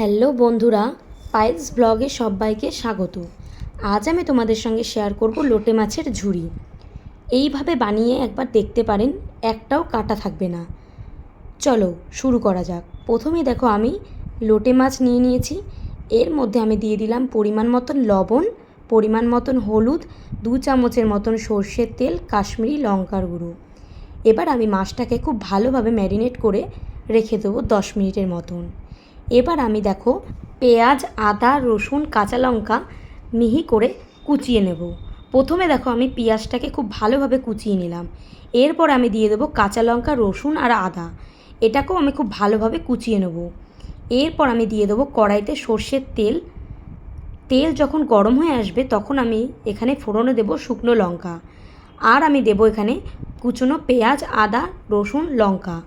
Hello বন্ধুরা piles ব্লগে সবাইকে স্বাগত। আজ আমি তোমাদের সঙ্গে শেয়ার করব লোটে মাছের ঝুড়ি। এইভাবে বানিয়ে একবার দেখতে পারেন, একটাও কাটা থাকবে না। চলো, শুরু করা যাক। প্রথমে দেখো আমি লোটে মাছ নিয়ে নিয়েছি। এর মধ্যে আমি দিয়ে দিলাম পরিমাণ মতন লবণ, পরিমাণ মতন হলুদ, দু চামচের মতন সর্ষের তেল, কাশ্মীরি লঙ্কার গুঁড়ো। এবার আমি মাছটাকে খুব ভালোভাবে ম্যারিনেট করে রেখে দেবো দশ মিনিটের মতন। এবার আমি দেখো পেঁয়াজ, আদা, রসুন, কাঁচা লঙ্কা মিহি করে কুচিয়ে নেব। প্রথমে দেখো আমি পেঁয়াজটাকে খুব ভালোভাবে কুচিয়ে নিলাম। এরপর আমি দিয়ে দেবো কাঁচা লঙ্কা, রসুন আর আদা। এটাকেও আমি খুব ভালোভাবে কুচিয়ে নেব। এরপর আমি দিয়ে দেবো কড়াইতে সর্ষের তেল। তেল যখন গরম হয়ে আসবে তখন আমি এখানে ফোড়নে দেবো শুকনো লঙ্কা। আর আমি দেবো এখানে কুচনো পেঁয়াজ, আদা, রসুন, লঙ্কা।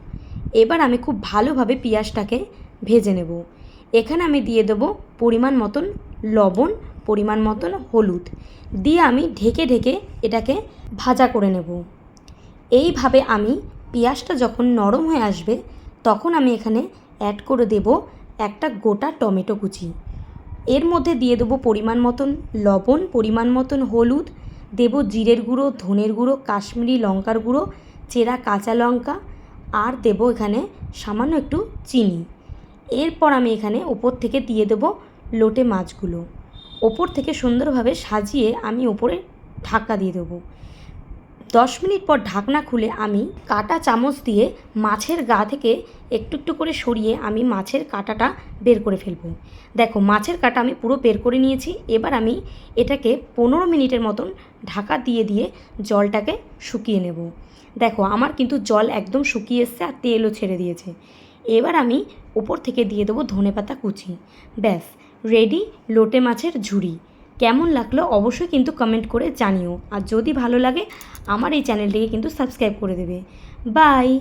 এবার আমি খুব ভালোভাবে পেঁয়াজটাকে ভেজে নেব। এখানে আমি দিয়ে দেবো পরিমাণ মতন লবণ, পরিমাণ মতন হলুদ। দিয়ে আমি ঢেকে ঢেকে এটাকে ভাজা করে নেব। এইভাবে আমি পেঁয়াজটা যখন নরম হয়ে আসবে, তখন আমি এখানে অ্যাড করে দেব একটা গোটা টমেটো কুচি। এর মধ্যে দিয়ে দেবো পরিমাণ মতন লবণ, পরিমাণ মতন হলুদ। দেবো জিরের গুঁড়ো, ধনের গুঁড়ো, কাশ্মীরি লঙ্কার গুঁড়ো, চেরা কাঁচা লঙ্কা। আর দেবো এখানে সামান্য একটু চিনি। এরপর আমি এখানে ওপর থেকে দিয়ে দেবো লোটে মাছগুলো। ওপর থেকে সুন্দরভাবে সাজিয়ে আমি ওপরে ঢাকা দিয়ে দেবো। দশ মিনিট পর ঢাকনা খুলে আমি কাটা চামচ দিয়ে মাছের গা থেকে একটু একটু করে সরিয়ে আমি মাছের কাঁটাটা বের করে ফেলব। দেখো, মাছের কাঁটা আমি পুরো বের করে নিয়েছি। এবার আমি এটাকে পনেরো মিনিটের মতন ঢাকা দিয়ে দিয়ে জলটাকে শুকিয়ে নেব। দেখো, আমার কিন্তু জল একদম শুকিয়ে এসছে আর তেলও ছেড়ে দিয়েছে। এবার আমি উপর থেকে দিয়ে দেবো ধনেপাতা কুচি। ব্যাস রেডি লোটে মাছের ঝুড়ি। কেমন লাগল অবশ্যই কিন্তু কমেন্ট করে জানিও। আর যদি ভালো লাগে, আমার এই চ্যানেলটিকে কিন্তু সাবস্ক্রাইব করে দেবে। বাই